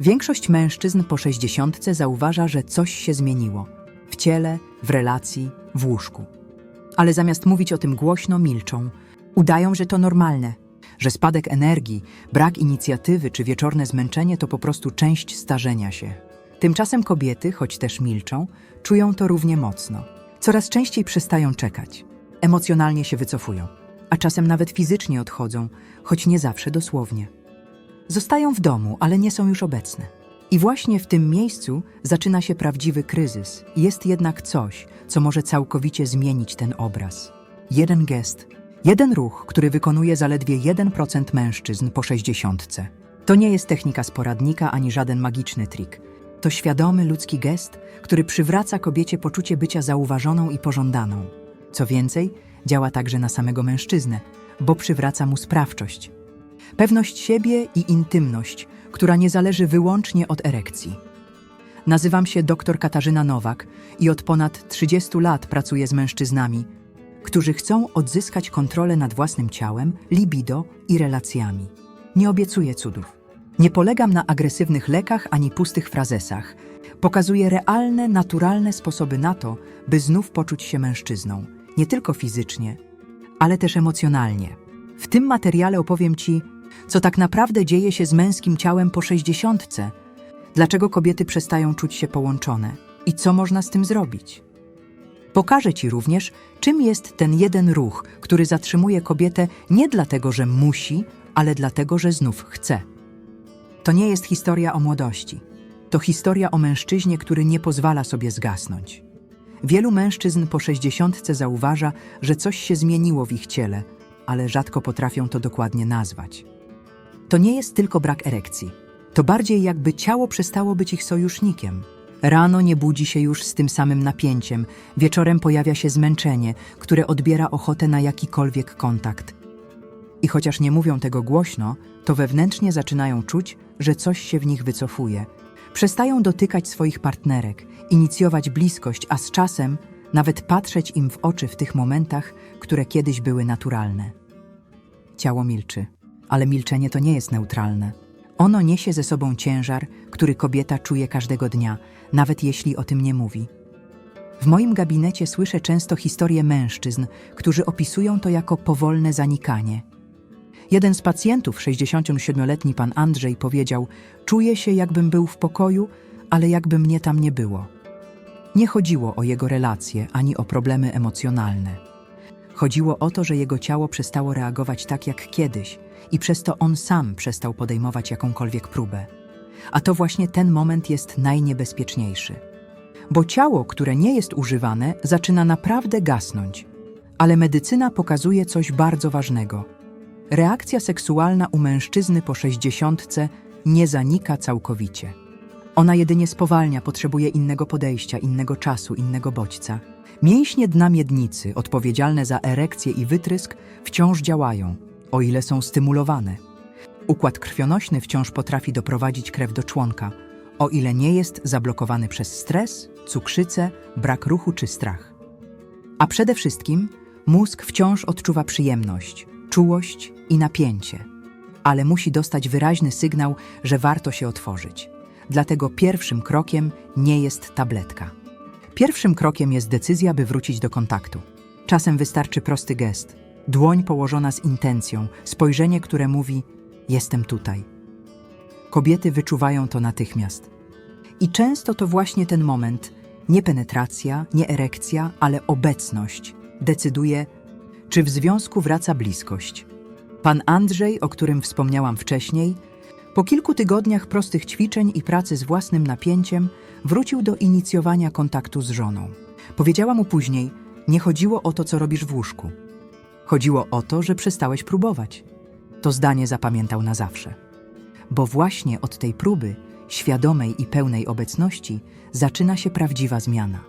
Większość mężczyzn po sześćdziesiątce zauważa, że coś się zmieniło w ciele, w relacji, w łóżku. Ale zamiast mówić o tym głośno, milczą. Udają, że to normalne, że spadek energii, brak inicjatywy czy wieczorne zmęczenie to po prostu część starzenia się. Tymczasem kobiety, choć też milczą, czują to równie mocno. Coraz częściej przestają czekać. Emocjonalnie się wycofują, a czasem nawet fizycznie odchodzą, choć nie zawsze dosłownie. Zostają w domu, ale nie są już obecne. I właśnie w tym miejscu zaczyna się prawdziwy kryzys. Jest jednak coś, co może całkowicie zmienić ten obraz. Jeden gest, jeden ruch, który wykonuje zaledwie 1% mężczyzn po 60. To nie jest technika z poradnika ani żaden magiczny trik. To świadomy ludzki gest, który przywraca kobiecie poczucie bycia zauważoną i pożądaną. Co więcej, działa także na samego mężczyznę, bo przywraca mu sprawczość, pewność siebie i intymność, która nie zależy wyłącznie od erekcji. Nazywam się dr Katarzyna Nowak i od ponad 30 lat pracuję z mężczyznami, którzy chcą odzyskać kontrolę nad własnym ciałem, libido i relacjami. Nie obiecuję cudów. Nie polegam na agresywnych lekach ani pustych frazesach. Pokazuję realne, naturalne sposoby na to, by znów poczuć się mężczyzną, nie tylko fizycznie, ale też emocjonalnie. W tym materiale opowiem Ci, co tak naprawdę dzieje się z męskim ciałem po sześćdziesiątce, dlaczego kobiety przestają czuć się połączone i co można z tym zrobić. Pokażę Ci również, czym jest ten jeden ruch, który zatrzymuje kobietę nie dlatego, że musi, ale dlatego, że znów chce. To nie jest historia o młodości. To historia o mężczyźnie, który nie pozwala sobie zgasnąć. Wielu mężczyzn po sześćdziesiątce zauważa, że coś się zmieniło w ich ciele, ale rzadko potrafią to dokładnie nazwać. To nie jest tylko brak erekcji. To bardziej jakby ciało przestało być ich sojusznikiem. Rano nie budzi się już z tym samym napięciem, wieczorem pojawia się zmęczenie, które odbiera ochotę na jakikolwiek kontakt. I chociaż nie mówią tego głośno, to wewnętrznie zaczynają czuć, że coś się w nich wycofuje. Przestają dotykać swoich partnerek, inicjować bliskość, a z czasem nawet patrzeć im w oczy w tych momentach, które kiedyś były naturalne. Ciało milczy, ale milczenie to nie jest neutralne. Ono niesie ze sobą ciężar, który kobieta czuje każdego dnia, nawet jeśli o tym nie mówi. W moim gabinecie słyszę często historie mężczyzn, którzy opisują to jako powolne zanikanie. Jeden z pacjentów, 67-letni pan Andrzej, powiedział: Czuję się, jakbym był w pokoju, ale jakby mnie tam nie było. Nie chodziło o jego relacje ani o problemy emocjonalne. Chodziło o to, że jego ciało przestało reagować tak jak kiedyś i przez to on sam przestał podejmować jakąkolwiek próbę. A to właśnie ten moment jest najniebezpieczniejszy. Bo ciało, które nie jest używane, zaczyna naprawdę gasnąć. Ale medycyna pokazuje coś bardzo ważnego. Reakcja seksualna u mężczyzny po sześćdziesiątce nie zanika całkowicie. Ona jedynie spowalnia, potrzebuje innego podejścia, innego czasu, innego bodźca. Mięśnie dna miednicy, odpowiedzialne za erekcję i wytrysk, wciąż działają, o ile są stymulowane. Układ krwionośny wciąż potrafi doprowadzić krew do członka, o ile nie jest zablokowany przez stres, cukrzycę, brak ruchu czy strach. A przede wszystkim mózg wciąż odczuwa przyjemność, czułość i napięcie, ale musi dostać wyraźny sygnał, że warto się otworzyć. Dlatego pierwszym krokiem nie jest tabletka. Pierwszym krokiem jest decyzja, by wrócić do kontaktu. Czasem wystarczy prosty gest, dłoń położona z intencją, spojrzenie, które mówi: Jestem tutaj. Kobiety wyczuwają to natychmiast. I często to właśnie ten moment, nie penetracja, nie erekcja, ale obecność, decyduje, czy w związku wraca bliskość. Pan Andrzej, o którym wspomniałam wcześniej, po kilku tygodniach prostych ćwiczeń i pracy z własnym napięciem, wrócił do inicjowania kontaktu z żoną. Powiedziała mu później: Nie chodziło o to, co robisz w łóżku. Chodziło o to, że przestałeś próbować. To zdanie zapamiętał na zawsze. Bo właśnie od tej próby, świadomej i pełnej obecności, zaczyna się prawdziwa zmiana.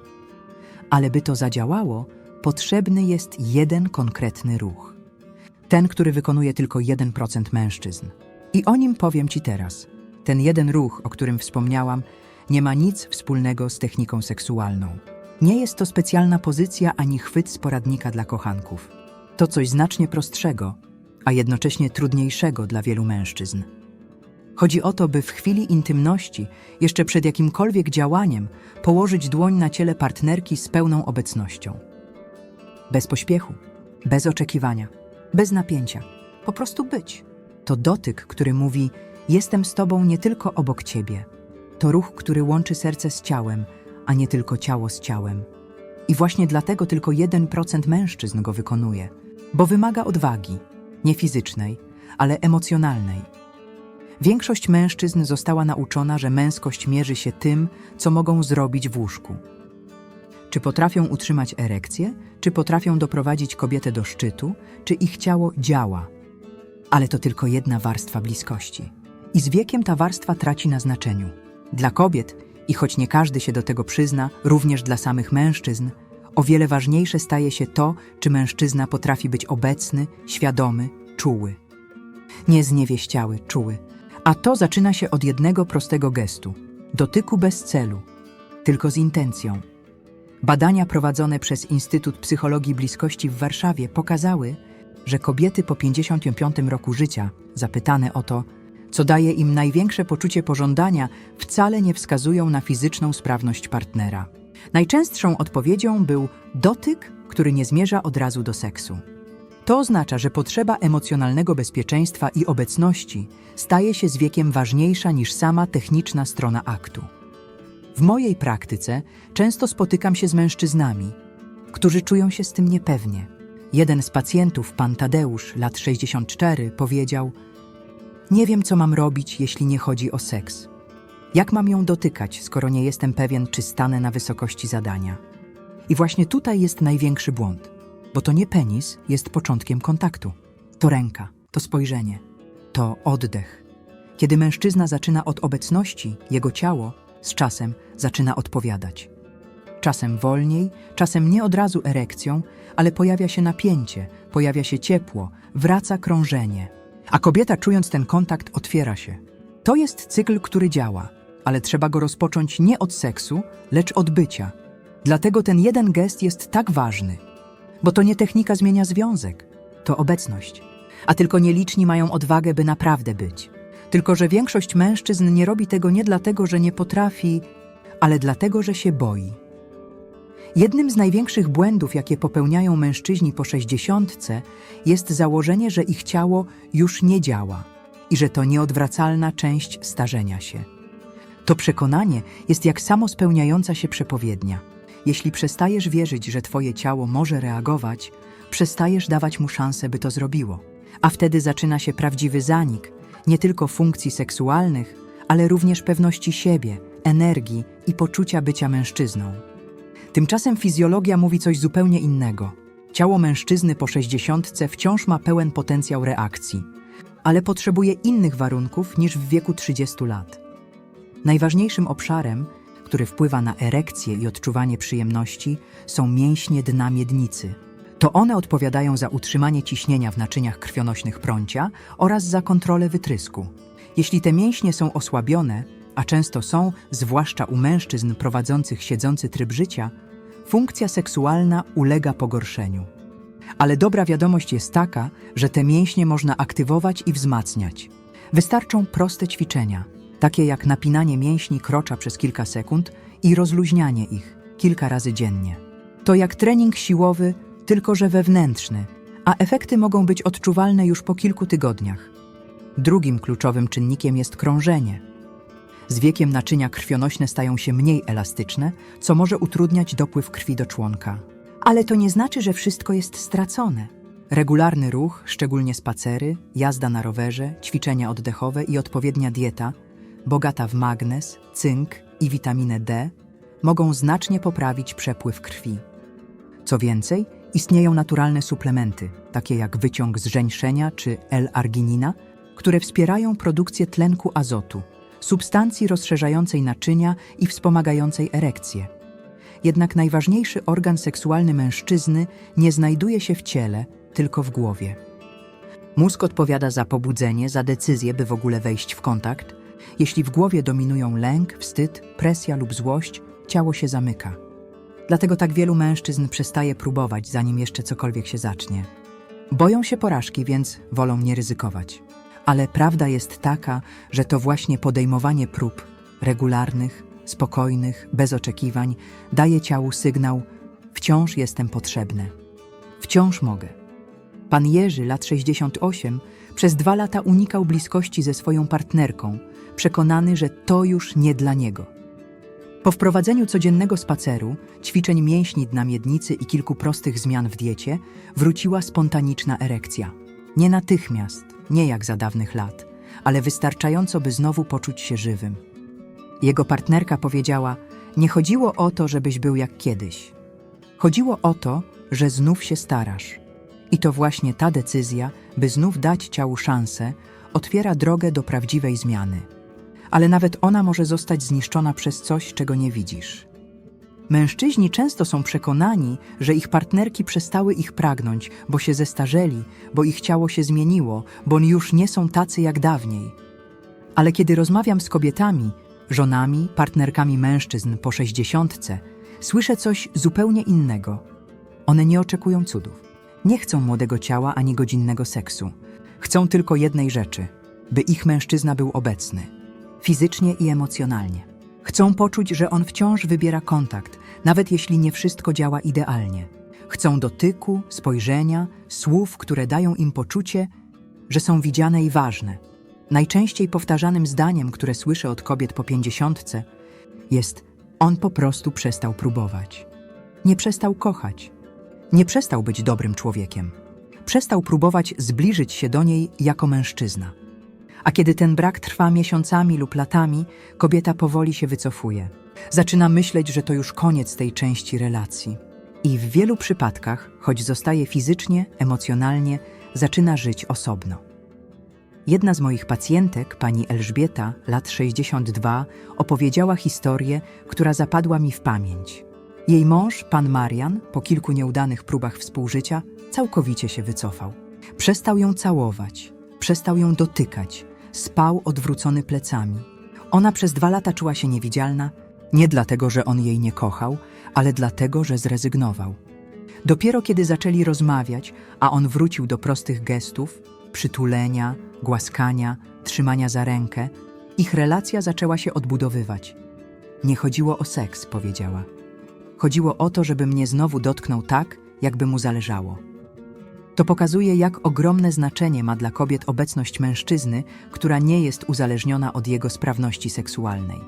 Ale by to zadziałało, potrzebny jest jeden konkretny ruch. Ten, który wykonuje tylko 1% mężczyzn. I o nim powiem Ci teraz. Ten jeden ruch, o którym wspomniałam, nie ma nic wspólnego z techniką seksualną. Nie jest to specjalna pozycja ani chwyt z poradnika dla kochanków. To coś znacznie prostszego, a jednocześnie trudniejszego dla wielu mężczyzn. Chodzi o to, by w chwili intymności, jeszcze przed jakimkolwiek działaniem, położyć dłoń na ciele partnerki z pełną obecnością. Bez pośpiechu, bez oczekiwania, bez napięcia. Po prostu być. To dotyk, który mówi: Jestem z tobą nie tylko obok ciebie. To ruch, który łączy serce z ciałem, a nie tylko ciało z ciałem. I właśnie dlatego tylko 1% mężczyzn go wykonuje, bo wymaga odwagi, nie fizycznej, ale emocjonalnej. Większość mężczyzn została nauczona, że męskość mierzy się tym, co mogą zrobić w łóżku. Czy potrafią utrzymać erekcję, czy potrafią doprowadzić kobietę do szczytu, czy ich ciało działa. Ale to tylko jedna warstwa bliskości. I z wiekiem ta warstwa traci na znaczeniu. Dla kobiet, i choć nie każdy się do tego przyzna, również dla samych mężczyzn, o wiele ważniejsze staje się to, czy mężczyzna potrafi być obecny, świadomy, czuły. Nie zniewieściały, czuły. A to zaczyna się od jednego prostego gestu dotyku bez celu, tylko z intencją. Badania prowadzone przez Instytut Psychologii Bliskości w Warszawie pokazały, że kobiety po 55 roku życia, zapytane o to, co daje im największe poczucie pożądania, wcale nie wskazują na fizyczną sprawność partnera. Najczęstszą odpowiedzią był dotyk, który nie zmierza od razu do seksu. To oznacza, że potrzeba emocjonalnego bezpieczeństwa i obecności staje się z wiekiem ważniejsza niż sama techniczna strona aktu. W mojej praktyce często spotykam się z mężczyznami, którzy czują się z tym niepewnie. Jeden z pacjentów, pan Tadeusz, lat 64, powiedział: Nie wiem, co mam robić, jeśli nie chodzi o seks. Jak mam ją dotykać, skoro nie jestem pewien, czy stanę na wysokości zadania? I właśnie tutaj jest największy błąd, bo to nie penis jest początkiem kontaktu. To ręka, to spojrzenie, to oddech. Kiedy mężczyzna zaczyna od obecności, jego ciało z czasem zaczyna odpowiadać. Czasem wolniej, czasem nie od razu erekcją, ale pojawia się napięcie, pojawia się ciepło, wraca krążenie. A kobieta, czując ten kontakt, otwiera się. To jest cykl, który działa, ale trzeba go rozpocząć nie od seksu, lecz od bycia. Dlatego ten jeden gest jest tak ważny. Bo to nie technika zmienia związek, to obecność. A tylko nieliczni mają odwagę, by naprawdę być. Tylko, że większość mężczyzn nie robi tego nie dlatego, że nie potrafi, ale dlatego, że się boi. Jednym z największych błędów, jakie popełniają mężczyźni po sześćdziesiątce, jest założenie, że ich ciało już nie działa i że to nieodwracalna część starzenia się. To przekonanie jest jak samo spełniająca się przepowiednia. Jeśli przestajesz wierzyć, że twoje ciało może reagować, przestajesz dawać mu szansę, by to zrobiło. A wtedy zaczyna się prawdziwy zanik, nie tylko funkcji seksualnych, ale również pewności siebie, energii i poczucia bycia mężczyzną. Tymczasem fizjologia mówi coś zupełnie innego. Ciało mężczyzny po sześćdziesiątce wciąż ma pełen potencjał reakcji, ale potrzebuje innych warunków niż w wieku 30 lat. Najważniejszym obszarem, który wpływa na erekcję i odczuwanie przyjemności, są mięśnie dna miednicy. To one odpowiadają za utrzymanie ciśnienia w naczyniach krwionośnych prącia oraz za kontrolę wytrysku. Jeśli te mięśnie są osłabione, a często są, zwłaszcza u mężczyzn prowadzących siedzący tryb życia, funkcja seksualna ulega pogorszeniu. Ale dobra wiadomość jest taka, że te mięśnie można aktywować i wzmacniać. Wystarczą proste ćwiczenia, takie jak napinanie mięśni krocza przez kilka sekund i rozluźnianie ich kilka razy dziennie. To jak trening siłowy, tylko że wewnętrzny, a efekty mogą być odczuwalne już po kilku tygodniach. Drugim kluczowym czynnikiem jest krążenie. Z wiekiem naczynia krwionośne stają się mniej elastyczne, co może utrudniać dopływ krwi do członka. Ale to nie znaczy, że wszystko jest stracone. Regularny ruch, szczególnie spacery, jazda na rowerze, ćwiczenia oddechowe i odpowiednia dieta, bogata w magnez, cynk i witaminę D, mogą znacznie poprawić przepływ krwi. Co więcej, istnieją naturalne suplementy, takie jak wyciąg z żeńszenia czy L-arginina, które wspierają produkcję tlenku azotu, substancji rozszerzającej naczynia i wspomagającej erekcję. Jednak najważniejszy organ seksualny mężczyzny nie znajduje się w ciele, tylko w głowie. Mózg odpowiada za pobudzenie, za decyzję, by w ogóle wejść w kontakt. Jeśli w głowie dominują lęk, wstyd, presja lub złość, ciało się zamyka. Dlatego tak wielu mężczyzn przestaje próbować, zanim jeszcze cokolwiek się zacznie. Boją się porażki, więc wolą nie ryzykować. Ale prawda jest taka, że to właśnie podejmowanie prób regularnych, spokojnych, bez oczekiwań daje ciału sygnał: wciąż jestem potrzebny, wciąż mogę. Pan Jerzy, lat 68, przez dwa lata unikał bliskości ze swoją partnerką, przekonany, że to już nie dla niego. Po wprowadzeniu codziennego spaceru, ćwiczeń mięśni dna miednicy i kilku prostych zmian w diecie, wróciła spontaniczna erekcja. Nie natychmiast, nie jak za dawnych lat, ale wystarczająco, by znowu poczuć się żywym. Jego partnerka powiedziała: Nie chodziło o to, żebyś był jak kiedyś. Chodziło o to, że znów się starasz. I to właśnie ta decyzja, by znów dać ciału szansę, otwiera drogę do prawdziwej zmiany. Ale nawet ona może zostać zniszczona przez coś, czego nie widzisz. Mężczyźni często są przekonani, że ich partnerki przestały ich pragnąć, bo się zestarzeli, bo ich ciało się zmieniło, bo już nie są tacy jak dawniej. Ale kiedy rozmawiam z kobietami, żonami, partnerkami mężczyzn po sześćdziesiątce, słyszę coś zupełnie innego. One nie oczekują cudów. Nie chcą młodego ciała ani godzinnego seksu. Chcą tylko jednej rzeczy: by ich mężczyzna był obecny, fizycznie i emocjonalnie. Chcą poczuć, że on wciąż wybiera kontakt, nawet jeśli nie wszystko działa idealnie. Chcą dotyku, spojrzenia, słów, które dają im poczucie, że są widziane i ważne. Najczęściej powtarzanym zdaniem, które słyszę od kobiet po pięćdziesiątce, jest: On po prostu przestał próbować. Nie przestał kochać. Nie przestał być dobrym człowiekiem. Przestał próbować zbliżyć się do niej jako mężczyzna. A kiedy ten brak trwa miesiącami lub latami, kobieta powoli się wycofuje. Zaczyna myśleć, że to już koniec tej części relacji. I w wielu przypadkach, choć zostaje fizycznie, emocjonalnie, zaczyna żyć osobno. Jedna z moich pacjentek, pani Elżbieta, lat 62, opowiedziała historię, która zapadła mi w pamięć. Jej mąż, pan Marian, po kilku nieudanych próbach współżycia, całkowicie się wycofał. Przestał ją całować, przestał ją dotykać, spał odwrócony plecami. Ona przez dwa lata czuła się niewidzialna, nie dlatego, że on jej nie kochał, ale dlatego, że zrezygnował. Dopiero kiedy zaczęli rozmawiać, a on wrócił do prostych gestów, przytulenia, głaskania, trzymania za rękę, ich relacja zaczęła się odbudowywać. Nie chodziło o seks, powiedziała. Chodziło o to, żeby mnie znowu dotknął tak, jakby mu zależało. To pokazuje, jak ogromne znaczenie ma dla kobiet obecność mężczyzny, która nie jest uzależniona od jego sprawności seksualnej.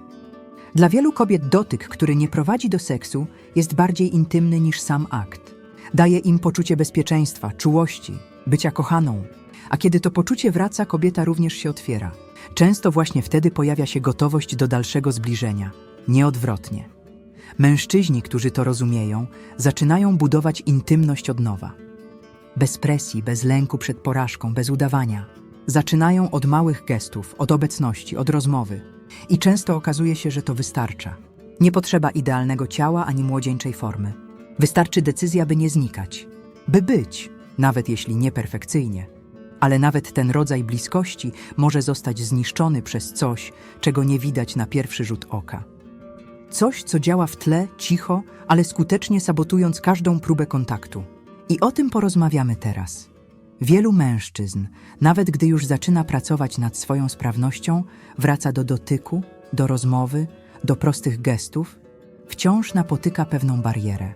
Dla wielu kobiet dotyk, który nie prowadzi do seksu, jest bardziej intymny niż sam akt. Daje im poczucie bezpieczeństwa, czułości, bycia kochaną. A kiedy to poczucie wraca, kobieta również się otwiera. Często właśnie wtedy pojawia się gotowość do dalszego zbliżenia, nie odwrotnie. Mężczyźni, którzy to rozumieją, zaczynają budować intymność od nowa. Bez presji, bez lęku przed porażką, bez udawania. Zaczynają od małych gestów, od obecności, od rozmowy. I często okazuje się, że to wystarcza. Nie potrzeba idealnego ciała ani młodzieńczej formy. Wystarczy decyzja, by nie znikać, by być, nawet jeśli nieperfekcyjnie. Ale nawet ten rodzaj bliskości może zostać zniszczony przez coś, czego nie widać na pierwszy rzut oka. Coś, co działa w tle, cicho, ale skutecznie sabotując każdą próbę kontaktu. I o tym porozmawiamy teraz. Wielu mężczyzn, nawet gdy już zaczyna pracować nad swoją sprawnością, wraca do dotyku, do rozmowy, do prostych gestów, wciąż napotyka pewną barierę.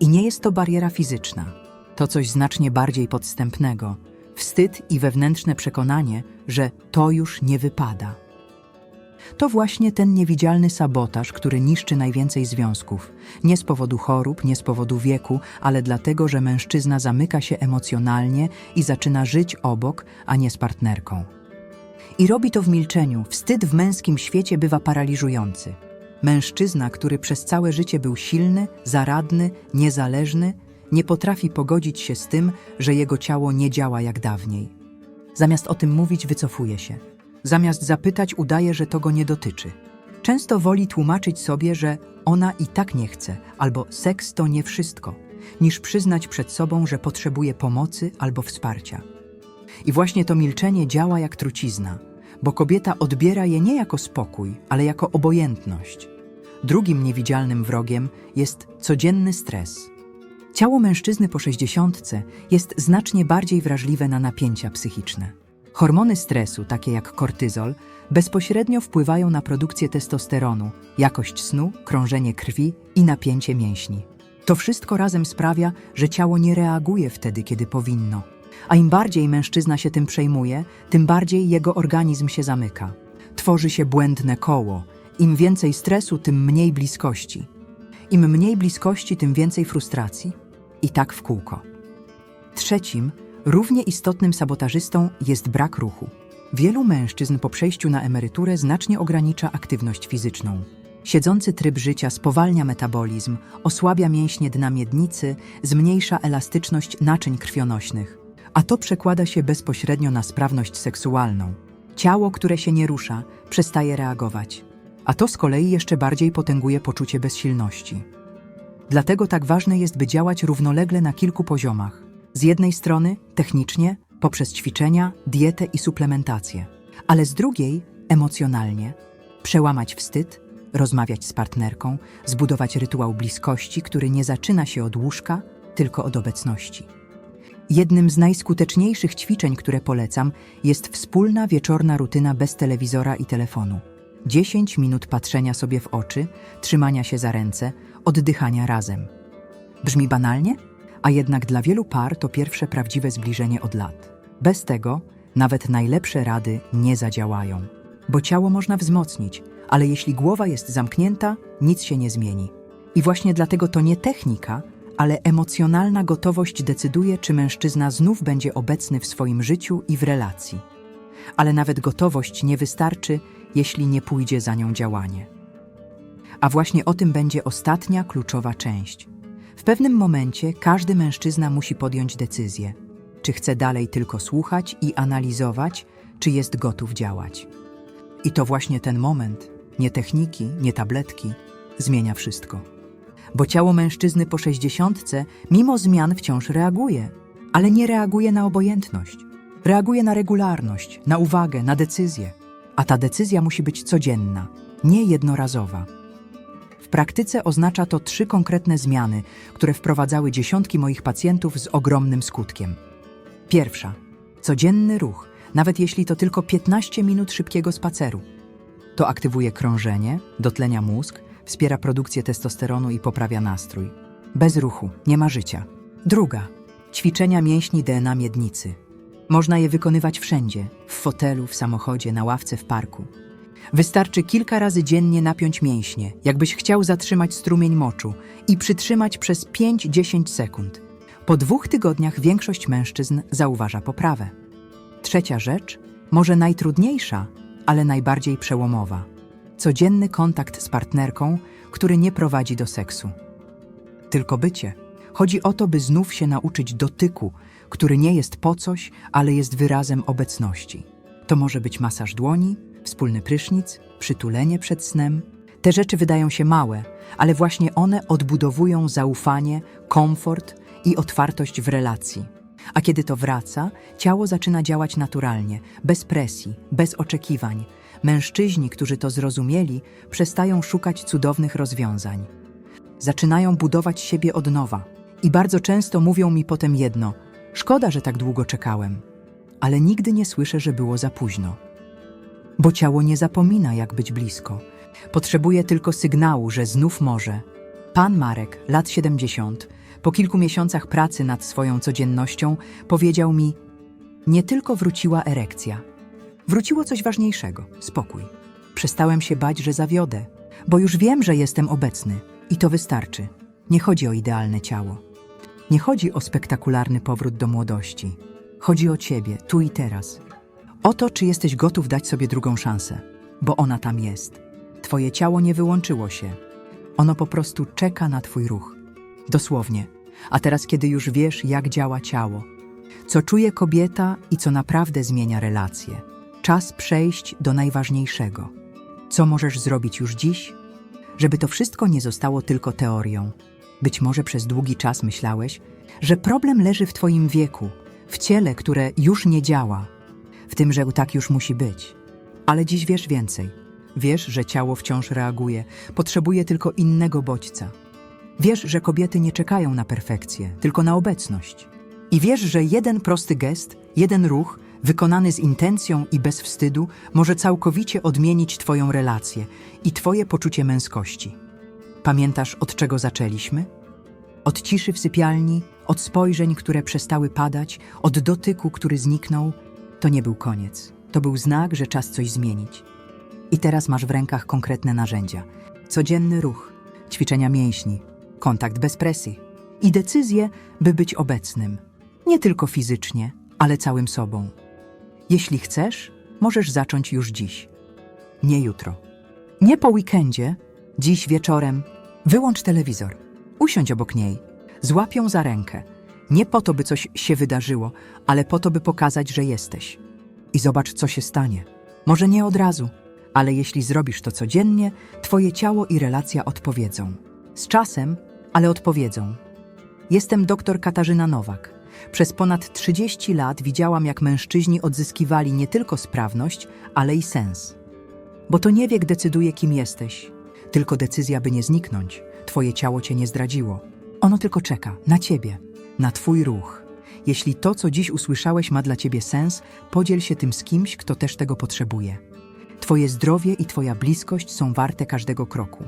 I nie jest to bariera fizyczna, to coś znacznie bardziej podstępnego wstyd i wewnętrzne przekonanie, że to już nie wypada. To właśnie ten niewidzialny sabotaż, który niszczy najwięcej związków. Nie z powodu chorób, nie z powodu wieku, ale dlatego, że mężczyzna zamyka się emocjonalnie i zaczyna żyć obok, a nie z partnerką. I robi to w milczeniu. Wstyd w męskim świecie bywa paraliżujący. Mężczyzna, który przez całe życie był silny, zaradny, niezależny, nie potrafi pogodzić się z tym, że jego ciało nie działa jak dawniej. Zamiast o tym mówić, wycofuje się. Zamiast zapytać, udaje, że to go nie dotyczy. Często woli tłumaczyć sobie, że ona i tak nie chce, albo seks to nie wszystko, niż przyznać przed sobą, że potrzebuje pomocy albo wsparcia. I właśnie to milczenie działa jak trucizna, bo kobieta odbiera je nie jako spokój, ale jako obojętność. Drugim niewidzialnym wrogiem jest codzienny stres. Ciało mężczyzny po sześćdziesiątce jest znacznie bardziej wrażliwe na napięcia psychiczne. Hormony stresu, takie jak kortyzol, bezpośrednio wpływają na produkcję testosteronu, jakość snu, krążenie krwi i napięcie mięśni. To wszystko razem sprawia, że ciało nie reaguje wtedy, kiedy powinno. A im bardziej mężczyzna się tym przejmuje, tym bardziej jego organizm się zamyka. Tworzy się błędne koło. Im więcej stresu, tym mniej bliskości. Im mniej bliskości, tym więcej frustracji. I tak w kółko. Trzecim, równie istotnym sabotażystą jest brak ruchu. Wielu mężczyzn po przejściu na emeryturę znacznie ogranicza aktywność fizyczną. Siedzący tryb życia spowalnia metabolizm, osłabia mięśnie dna miednicy, zmniejsza elastyczność naczyń krwionośnych, a to przekłada się bezpośrednio na sprawność seksualną. Ciało, które się nie rusza, przestaje reagować, a to z kolei jeszcze bardziej potęguje poczucie bezsilności. Dlatego tak ważne jest, by działać równolegle na kilku poziomach. Z jednej strony technicznie, poprzez ćwiczenia, dietę i suplementację, ale z drugiej emocjonalnie, przełamać wstyd, rozmawiać z partnerką, zbudować rytuał bliskości, który nie zaczyna się od łóżka, tylko od obecności. Jednym z najskuteczniejszych ćwiczeń, które polecam, jest wspólna wieczorna rutyna bez telewizora i telefonu. 10 minut patrzenia sobie w oczy, trzymania się za ręce, oddychania razem. Brzmi banalnie? A jednak dla wielu par to pierwsze prawdziwe zbliżenie od lat. Bez tego nawet najlepsze rady nie zadziałają. Bo ciało można wzmocnić, ale jeśli głowa jest zamknięta, nic się nie zmieni. I właśnie dlatego to nie technika, ale emocjonalna gotowość decyduje, czy mężczyzna znów będzie obecny w swoim życiu i w relacji. Ale nawet gotowość nie wystarczy, jeśli nie pójdzie za nią działanie. A właśnie o tym będzie ostatnia kluczowa część. W pewnym momencie każdy mężczyzna musi podjąć decyzję, czy chce dalej tylko słuchać i analizować, czy jest gotów działać. I to właśnie ten moment, nie techniki, nie tabletki, zmienia wszystko. Bo ciało mężczyzny po sześćdziesiątce, mimo zmian, wciąż reaguje, ale nie reaguje na obojętność. Reaguje na regularność, na uwagę, na decyzję. A ta decyzja musi być codzienna, nie jednorazowa. Praktyce oznacza to trzy konkretne zmiany, które wprowadzały dziesiątki moich pacjentów z ogromnym skutkiem. Pierwsza codzienny ruch, nawet jeśli to tylko 15 minut szybkiego spaceru. To aktywuje krążenie, dotlenia mózg, wspiera produkcję testosteronu i poprawia nastrój. Bez ruchu nie ma życia. Druga ćwiczenia mięśni DNA miednicy. Można je wykonywać wszędzie w fotelu, w samochodzie, na ławce, w parku. Wystarczy kilka razy dziennie napiąć mięśnie, jakbyś chciał zatrzymać strumień moczu i przytrzymać przez 5-10 sekund. Po dwóch tygodniach większość mężczyzn zauważa poprawę. Trzecia rzecz, może najtrudniejsza, ale najbardziej przełomowa. Codzienny kontakt z partnerką, który nie prowadzi do seksu. Tylko bycie. Chodzi o to, by znów się nauczyć dotyku, który nie jest po coś, ale jest wyrazem obecności. To może być masaż dłoni, wspólny prysznic, przytulenie przed snem. Te rzeczy wydają się małe, ale właśnie one odbudowują zaufanie, komfort i otwartość w relacji. A kiedy to wraca, ciało zaczyna działać naturalnie, bez presji, bez oczekiwań. Mężczyźni, którzy to zrozumieli, przestają szukać cudownych rozwiązań. Zaczynają budować siebie od nowa. I bardzo często mówią mi potem jedno: Szkoda, że tak długo czekałem. Ale nigdy nie słyszę, że było za późno. Bo ciało nie zapomina, jak być blisko. Potrzebuje tylko sygnału, że znów może. Pan Marek, lat 70, po kilku miesiącach pracy nad swoją codziennością, powiedział mi: Nie tylko wróciła erekcja, wróciło coś ważniejszego spokój. Przestałem się bać, że zawiodę, bo już wiem, że jestem obecny i to wystarczy. Nie chodzi o idealne ciało. Nie chodzi o spektakularny powrót do młodości. Chodzi o ciebie, tu i teraz. O to, czy jesteś gotów dać sobie drugą szansę, bo ona tam jest. Twoje ciało nie wyłączyło się. Ono po prostu czeka na twój ruch. Dosłownie. A teraz, kiedy już wiesz, jak działa ciało, co czuje kobieta i co naprawdę zmienia relacje, czas przejść do najważniejszego. Co możesz zrobić już dziś, żeby to wszystko nie zostało tylko teorią? Być może przez długi czas myślałeś, że problem leży w Twoim wieku, w ciele, które już nie działa, w tym, że tak już musi być. Ale dziś wiesz więcej. Wiesz, że ciało wciąż reaguje, potrzebuje tylko innego bodźca. Wiesz, że kobiety nie czekają na perfekcję, tylko na obecność. I wiesz, że jeden prosty gest, jeden ruch wykonany z intencją i bez wstydu, może całkowicie odmienić Twoją relację i Twoje poczucie męskości. Pamiętasz, od czego zaczęliśmy? Od ciszy w sypialni, od spojrzeń, które przestały padać, od dotyku, który zniknął. To nie był koniec. To był znak, że czas coś zmienić. I teraz masz w rękach konkretne narzędzia. Codzienny ruch, ćwiczenia mięśni, kontakt bez presji i decyzję, by być obecnym. Nie tylko fizycznie, ale całym sobą. Jeśli chcesz, możesz zacząć już dziś. Nie jutro. Nie po weekendzie, dziś wieczorem. Wyłącz telewizor. Usiądź obok niej. Złap ją za rękę. Nie po to, by coś się wydarzyło, ale po to, by pokazać, że jesteś. I zobacz, co się stanie. Może nie od razu, ale jeśli zrobisz to codziennie, twoje ciało i relacja odpowiedzą. Z czasem, ale odpowiedzą. Jestem dr Katarzyna Nowak. Przez ponad 30 lat widziałam, jak mężczyźni odzyskiwali nie tylko sprawność, ale i sens. Bo to nie wiek decyduje, kim jesteś, tylko decyzja, by nie zniknąć. Twoje ciało cię nie zdradziło. Ono tylko czeka na ciebie, na twój ruch. Jeśli to, co dziś usłyszałeś, ma dla ciebie sens, podziel się tym z kimś, kto też tego potrzebuje. Twoje zdrowie i Twoja bliskość są warte każdego kroku.